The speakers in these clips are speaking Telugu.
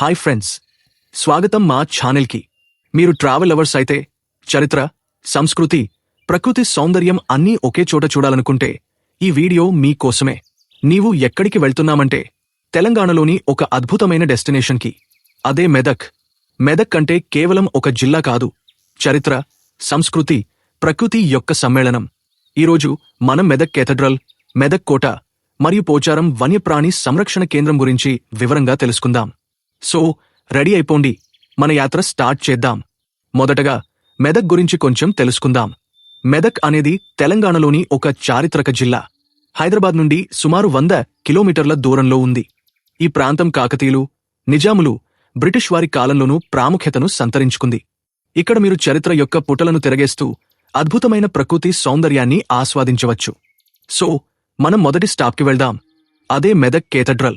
హాయ్ ఫ్రెండ్స్ స్వాగతం మా ఛానల్కి. మీరు ట్రావెల్ అవర్స్ అయితే చరిత్ర సంస్కృతి ప్రకృతి సౌందర్యం అన్నీ ఒకే చోట చూడాలనుకుంటే ఈ వీడియో మీ కోసమే. నీవు ఎక్కడికి వెళ్తున్నామంటే తెలంగాణలోని ఒక అద్భుతమైన డెస్టినేషన్కి. అదే మెదక్. మెదక్ అంటే కేవలం ఒక జిల్లా కాదు చరిత్ర సంస్కృతి ప్రకృతి యొక్క సమ్మేళనం. ఈరోజు మనం మెదక్ కేథడ్రల్ మెదక్ కోట మరియు పోచారం వన్యప్రాణి సంరక్షణ కేంద్రం గురించి వివరంగా తెలుసుకుందాం. సో రెడీ అయిపోండి. మన యాత్ర స్టార్ట్ చేద్దాం. మొదటగా మెదక్ గురించి కొంచెం తెలుసుకుందాం. మెదక్ అనేది తెలంగాణలోని ఒక చారిత్రక జిల్లా. హైదరాబాద్ నుండి సుమారు వంద కిలోమీటర్ల దూరంలో ఉంది. ఈ ప్రాంతం కాకతీయులు నిజాములు బ్రిటిష్ వారి కాలంలోనూ ప్రాముఖ్యతను సంతరించుకుంది. ఇక్కడ మీరు చరిత్ర యొక్క పుటలను తిరగేస్తూ అద్భుతమైన ప్రకృతి సౌందర్యాన్ని ఆస్వాదించవచ్చు. సో మనం మొదటి స్టాప్కి వెళ్దాం. అదే మెదక్ కేథడ్రల్.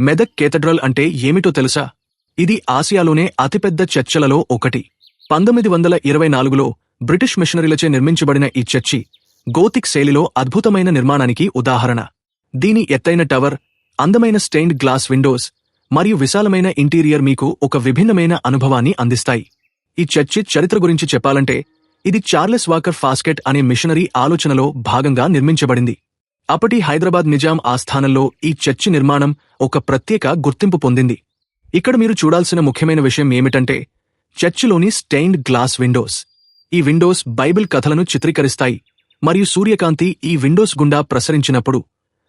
మెదక్ కేథడ్రల్ అంటే ఏమిటో తెలుసా? ఇది ఆసియాలోనే అతిపెద్ద చర్చలలో ఒకటి. పంతొమ్మిది వందల ఇరవై నాలుగులో బ్రిటిష్ మిషనరీలచే నిర్మించబడిన ఈ చర్చి గోతిక్ శైలిలో అద్భుతమైన నిర్మాణానికి ఉదాహరణ. దీని ఎత్తైన టవర్ అందమైన స్టెయిన్డ్ గ్లాస్ విండోస్ మరియు విశాలమైన ఇంటీరియర్ మీకు ఒక విభిన్నమైన అనుభవాన్ని అందిస్తాయి. ఈ చర్చి చరిత్ర గురించి చెప్పాలంటే ఇది చార్లెస్ వాకర్ ఫాస్కెట్ అనే మిషనరీ ఆలోచనలో భాగంగా నిర్మించబడింది. అప్పటి హైదరాబాద్ నిజాం ఆస్థానంలో ఈ చర్చి నిర్మాణం ఒక ప్రత్యేక గుర్తింపు పొందింది. ఇక్కడ మీరు చూడాల్సిన ముఖ్యమైన విషయం ఏమిటంటే చర్చిలోని స్టెయిన్డ్ గ్లాస్ విండోస్. ఈ విండోస్ బైబిల్ కథలను చిత్రీకరిస్తాయి మరియు సూర్యకాంతి ఈ విండోస్ గుండా ప్రసరించినప్పుడు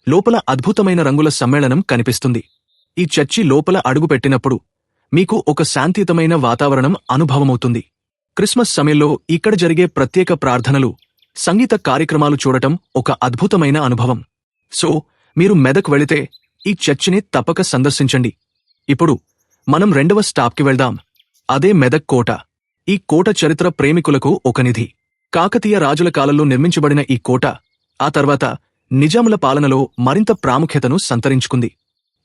లోపల అద్భుతమైన రంగుల సమ్మేళనం కనిపిస్తుంది. ఈ చర్చి లోపల అడుగుపెట్టినప్పుడు మీకు ఒక శాంతియుతమైన వాతావరణం అనుభవమవుతుంది. క్రిస్మస్ సమయంలో ఇక్కడ జరిగే ప్రత్యేక ప్రార్థనలు సంగీత కార్యక్రమాలు చూడటం ఒక అద్భుతమైన అనుభవం. సో మీరు మెదక్ వెళితే ఈ చర్చిని తప్పక సందర్శించండి. ఇప్పుడు మనం రెండవ స్టాప్కి వెళ్దాం. అదే మెదక్ కోట. ఈ కోట చరిత్ర ప్రేమికులకు ఒక నిధి. కాకతీయ రాజుల కాలంలో నిర్మించబడిన ఈ కోట ఆ తర్వాత నిజాముల పాలనలో మరింత ప్రాముఖ్యతను సంతరించుకుంది.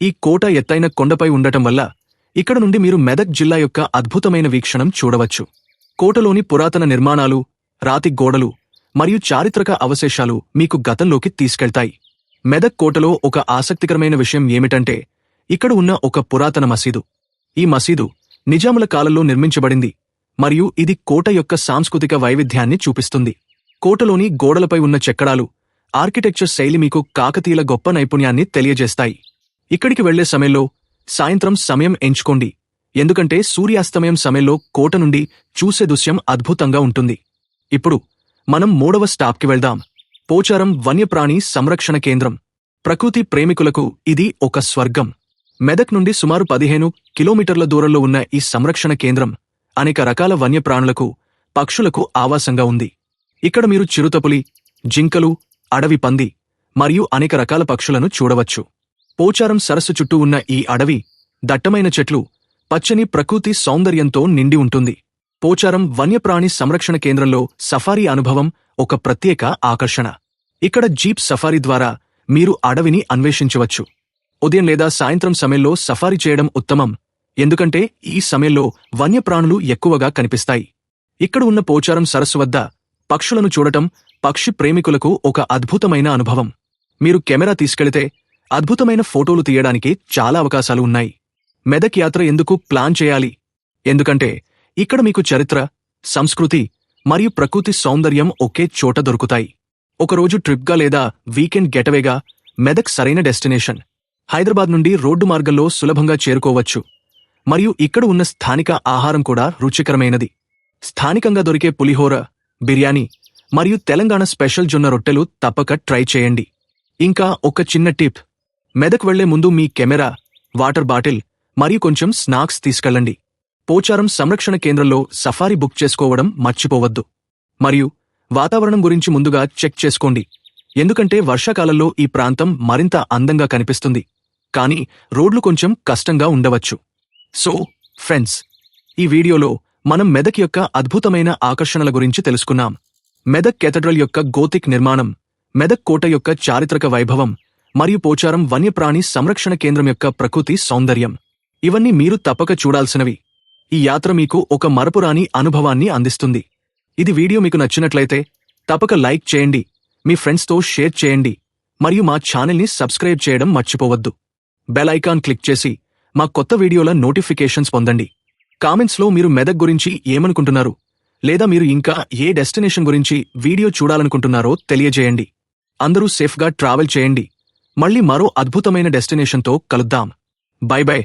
ఈ కోట ఎత్తైన కొండపై ఉండటం వల్ల ఇక్కడ నుండి మీరు మెదక్ జిల్లా యొక్క అద్భుతమైన వీక్షణం చూడవచ్చు. కోటలోని పురాతన నిర్మాణాలు రాతి గోడలు మరియు చారిత్రక అవశేషాలు మీకు గతంలోకి తీసుకెళ్తాయి. మెదక్ కోటలో ఒక ఆసక్తికరమైన విషయం ఏమిటంటే ఇక్కడ ఉన్న ఒక పురాతన మసీదు. ఈ మసీదు నిజాముల కాలంలో నిర్మించబడింది మరియు ఇది కోట యొక్క సాంస్కృతిక వైవిధ్యాన్ని చూపిస్తుంది. కోటలోని గోడలపై ఉన్న చెక్కడాలు ఆర్కిటెక్చర్ శైలి మీకు కాకతీయుల గొప్ప నైపుణ్యాన్ని తెలియజేస్తాయి. ఇక్కడికి వెళ్ళే సమయంలో సాయంత్రం సమయం ఎంచుకోండి ఎందుకంటే సూర్యాస్తమయం సమయంలో కోట నుండి చూసే దృశ్యం అద్భుతంగా ఉంటుంది. ఇప్పుడు మనం మూడవ స్టాప్కి వెళ్దాం. పోచారం వన్యప్రాణి సంరక్షణ కేంద్రం. ప్రకృతి ప్రేమికులకు ఇది ఒక స్వర్గం. మెదక్ నుండి సుమారు పదిహేను కిలోమీటర్ల దూరంలో ఉన్న ఈ సంరక్షణ కేంద్రం అనేక రకాల వన్యప్రాణులకు పక్షులకు ఆవాసంగా ఉంది. ఇక్కడ మీరు చిరుతపులి జింకలు అడవి పంది మరియు అనేక రకాల పక్షులను చూడవచ్చు. పోచారం సరస్సు చుట్టూ ఉన్న ఈ అడవి దట్టమైన చెట్లు పచ్చని ప్రకృతి సౌందర్యంతో నిండి ఉంటుంది. పోచారం వన్యప్రాణి సంరక్షణ కేంద్రంలో సఫారీ అనుభవం ఒక ప్రత్యేక ఆకర్షణ. ఇక్కడ జీప్ సఫారీ ద్వారా మీరు అడవిని అన్వేషించవచ్చు. ఉదయం లేదా సాయంత్రం సమయంలో సఫారీ చేయడం ఉత్తమం ఎందుకంటే ఈ సమయంలో వన్యప్రాణులు ఎక్కువగా కనిపిస్తాయి. ఇక్కడ ఉన్న పోచారం సరస్సు వద్ద పక్షులను చూడటం పక్షి ప్రేమికులకు ఒక అద్భుతమైన అనుభవం. మీరు కెమెరా తీసుకెళితే అద్భుతమైన ఫోటోలు తీయడానికి చాలా అవకాశాలు ఉన్నాయి. మెదక్ యాత్ర ఎందుకు ప్లాన్ చేయాలి? ఎందుకంటే ఇక్కడ మీకు చరిత్ర సంస్కృతి మరియు ప్రకృతి సౌందర్యం ఒకే చోట దొరుకుతాయి. ఒకరోజు ట్రిప్గా లేదా వీకెండ్ గెటవేగా మెదక్ సరైన డెస్టినేషన్. హైదరాబాద్ నుండి రోడ్డు మార్గంలో సులభంగా చేరుకోవచ్చు. మరియు ఇక్కడ ఉన్న స్థానిక ఆహారం కూడా రుచికరమైనది. స్థానికంగా దొరికే పులిహోర బిర్యానీ మరియు తెలంగాణ స్పెషల్ జొన్న రొట్టెలు తప్పక ట్రై చేయండి. ఇంకా ఒక చిన్న టిప్. మెదక్ వెళ్ళే ముందు మీ కెమెరా వాటర్ బాటిల్ మరియు కొంచెం స్నాక్స్ తీసుకెళ్ళండి. పోచారం సంరక్షణ కేంద్రంలో సఫారీ బుక్ చేసుకోవడం మర్చిపోవద్దు. మరియు వాతావరణం గురించి ముందుగా చెక్ చేసుకోండి. ఎందుకంటే వర్షాకాలంలో ఈ ప్రాంతం మరింత అందంగా కనిపిస్తుంది. కానీ రోడ్లు కొంచెం కష్టంగా ఉండవచ్చు. సో ఫ్రెండ్స్ ఈ వీడియోలో మనం మెదక్ యొక్క అద్భుతమైన ఆకర్షణల గురించి తెలుసుకున్నాం. మెదక్ కెథడ్రల్ యొక్క గోతిక్ నిర్మాణం మెదక్ కోట యొక్క చారిత్రక వైభవం మరియు పోచారం వన్యప్రాణి సంరక్షణ కేంద్రం యొక్క ప్రకృతి సౌందర్యం. ఇవన్నీ మీరు తప్పక చూడాల్సినవి. ఈ యాత్ర మీకు ఒక మరపురాని అనుభవాన్ని అందిస్తుంది. ఇది వీడియో మీకు నచ్చినట్లయితే తప్పక లైక్ చేయండి మీ ఫ్రెండ్స్తో షేర్ చేయండి మరియు మా ఛానల్ని సబ్స్క్రైబ్ చేయడం మర్చిపోవద్దు. బెల్ ఐకాన్ క్లిక్ చేసి మా కొత్త వీడియోల నోటిఫికేషన్స్ పొందండి. కామెంట్స్లో మీరు మెదక్ గురించి ఏమనుకుంటున్నారు లేదా మీరు ఇంకా ఏ డెస్టినేషన్ గురించి వీడియో చూడాలనుకుంటున్నారో తెలియజేయండి. అందరూ సేఫ్గా ట్రావెల్ చేయండి. మళ్ళీ మరో అద్భుతమైన డెస్టినేషన్తో కలుద్దాం. Bye bye.